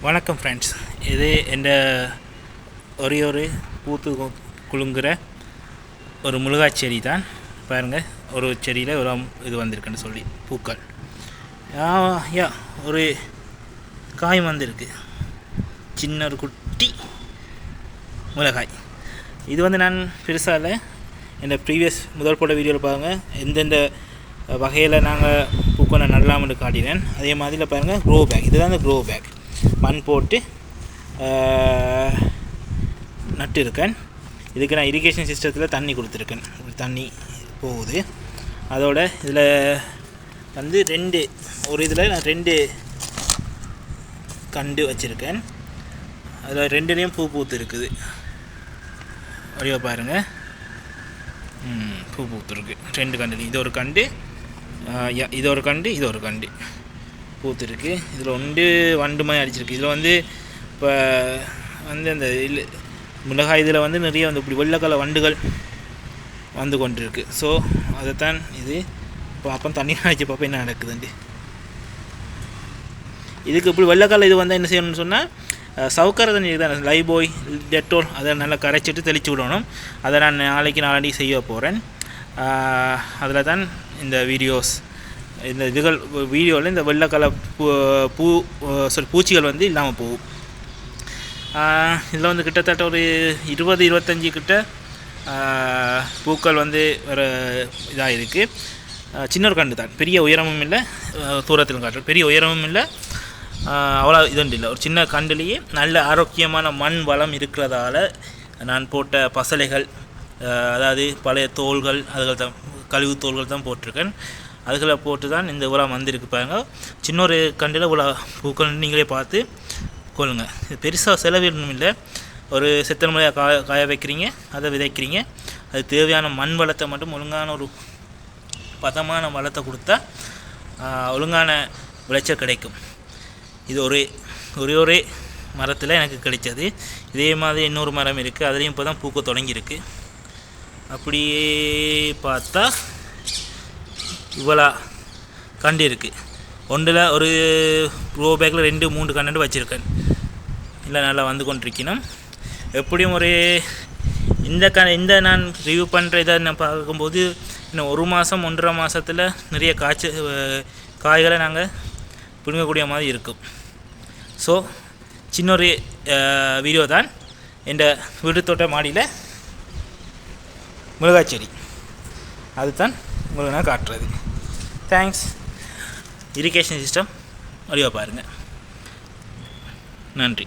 வணக்கம் ஃப்ரெண்ட்ஸ் இது எந்த ஒரே ஒரு பூத்து கு- குலுங்குற ஒரு முழுகா செடி தான் பாருங்கள் ஒரு செடியில் ஒரு இது வந்திருக்குன்னு சொல்லி பூக்கள். யா ஒரு காய் வந்திருக்கு. சின்ன ஒரு குட்டி மிளகாய். இது வந்து நான் பெருசாக இல்லை. என் ப்ரீவியஸ் முதல் போட்ட வீடியோவில் பாருங்கள் எந்தெந்த வகையில் நாங்கள் பூக்களை நடலாம்னு காட்டினேன். அதே மாதிரி பாருங்கள் க்ரோ பேக் இதுதான் அந்த க்ரோ பேக் மண் போட்டு நட்டுருக்கேன். இதுக்கு நான் இரிகேஷன் சிஸ்டத்தில் தண்ணி கொடுத்துருக்கேன். ஒரு தண்ணி போகுது. அதோட இதில் வந்து ரெண்டு ஒரு இதில் நான் ரெண்டு கண்டு வச்சுருக்கேன். அதில் ரெண்டுலேயும் பூ பூத்து இருக்குது வழியா பாருங்கள் பூ பூத்துருக்கு. ரெண்டு கண்டு. இது ஒரு கண்டு இது ஒரு கண்டு இது ஒரு கண்டு. பூத்துருக்கு. இதில் ஒன்று வண்டு மாதிரி அடிச்சிருக்கு. இதில் வந்து இப்போ வந்து அந்த இல்லை மிளகாய் இதில் வந்து நிறைய வந்து இப்படி வெள்ளைக்கல வண்டுகள் வந்து கொண்டிருக்கு. ஸோ அதைத்தான் இது இப்போ அப்போ தண்ணி அடிச்சு பார்ப்போம் என்ன நடக்குதுண்டு இதுக்கு இப்படி வெள்ளைக்கால இது வந்தால் என்ன செய்யணும்னு சொன்னால் சவுக்கர தண்ணி தான் லைபோய் டெட்டோல் அதை நல்லா கரைச்சிட்டு தெளித்து விடணும். அதை நான் நாளைக்கு நாளைக்கு செய்ய போகிறேன் அதில் தான் இந்த வீடியோஸ். இந்த இதுகள் வீடியோவில் இந்த வெள்ளைக்கல பூ பூ சாரி பூச்சிகள் வந்து இல்லாமல் போகும். இதில் வந்து கிட்டத்தட்ட ஒரு இருபது இருபத்தஞ்சி கிட்ட பூக்கள் வந்து ஒரு இதாக இருக்குது சின்ன ஒரு கண்டு தான். பெரிய உயரமும் இல்லை தூரத்தில் காட்டுறேன் பெரிய உயரமும் இல்லை அவ்வளோ இதுண்டு இல்லை. ஒரு சின்ன கண்டுலேயே நல்ல ஆரோக்கியமான மண் வளம் இருக்கிறதால நான் போட்ட பசலைகள் அதாவது பழைய தோள்கள் அதுகள் தான் கழிவு தோள்கள் தான் போட்டிருக்கேன். அதுகளை போட்டு தான் இந்த உலா வந்திருக்கு பாருங்க. சின்ன ஒரு கண்டில் உலா பூக்கள் நீங்களே பார்த்து கொள்ளுங்கள் இது பெருசாக செலவிடணும் இல்லை. ஒரு செத்தல் முறையாக காய காய வைக்கிறீங்க அதை விதைக்கிறீங்க. அது தேவையான மண் வளத்தை மட்டும் ஒழுங்கான ஒரு பதமான வளத்தை கொடுத்தா ஒழுங்கான விளைச்சல் கிடைக்கும். இது ஒரே ஒரே ஒரே மரத்தில் எனக்கு கிடைச்சது. இதே மாதிரி இன்னொரு மரம் இருக்குது அதுலேயும் இப்போ தான் பூக்க தொடங்கியிருக்கு. அப்படியே பார்த்தா இவ்வளோ கண்டு இருக்குது ஒன்றில் ஒரு ரோ பேக்கில் ரெண்டு மூன்று கண்டு வச்சுருக்கேன். இல்லை நல்லா வந்து கொண்டிருக்கணும். எப்படியும் ஒரு இந்த க இந்த நான் ரிவ்யூ பண்ணுற இதை நான் பார்க்கும்போது இன்னும் ஒரு மாதம் ஒன்றரை மாதத்தில் நிறைய காய்ச்சி காய்களை நாங்கள் பிடுங்கக்கூடிய மாதிரி இருக்கும். ஸோ சின்ன ஒரு வீடியோ தான். என் வீடு தோட்ட மாடியில் மிளகாய் செடி. அதுதான் உங்களுக்கு நான் காட்டுறது. தேங்க்ஸ் இரிகேஷன் சிஸ்டம் வழியாக பாருங்கள் நன்றி.